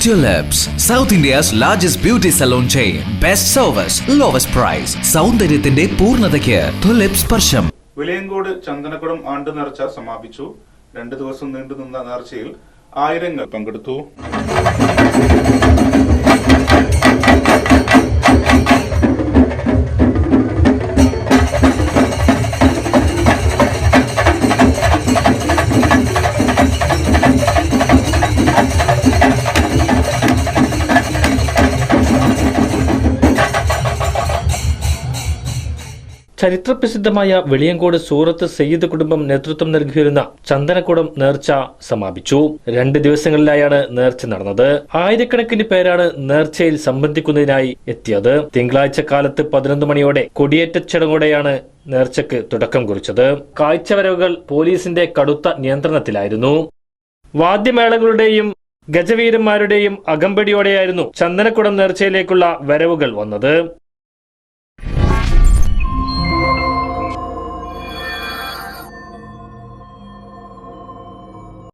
Tulips, South India's largest beauty salon chain. Best service, lowest price. സൗന്ദര്യത്തിന്റെ പൂർണതയ്ക്ക് tulip സ്പർശം വിലയങ്കോട് ചന്ദനക്കുടം ആണ്ട് നേർച്ച സമാപിച്ചു രണ്ട് ദിവസം നീണ്ടു നിന്ന നേർച്ചയിൽ ആയിരങ്ങൾ പങ്കെടുത്തു ചരിത്രപ്രസിദ്ധമായ വെളിയങ്കോട് സൂറത്ത് സയ്യിദ് കുടുംബം നേതൃത്വം നൽകിയിരുന്ന ചന്ദനക്കുടം നേർച്ച സമാപിച്ചു. രണ്ട് ദിവസങ്ങളിലായാണ് നേർച്ച നടന്നത്. ആയിരക്കണക്കിന് പേരാണ് നേർച്ചയിൽ സംബന്ധിക്കുന്നതിനായി എത്തിയത്. തിങ്കളാഴ്ച കാലത്ത് പതിനൊന്ന് മണിയോടെ കൊടിയേറ്റ ചടങ്ങോടെയാണ് നേർച്ചയ്ക്ക് തുടക്കം കുറിച്ചത്. കാഴ്ചവരവുകൾ പോലീസിന്റെ കടുത്ത നിയന്ത്രണത്തിലായിരുന്നു. വാദ്യമേളങ്ങളുടെയും ഗജവീരന്മാരുടെയും അകമ്പടിയോടെയായിരുന്നു ചന്ദനക്കുടം നേർച്ചയിലേക്കുള്ള വരവുകൾ വന്നത്.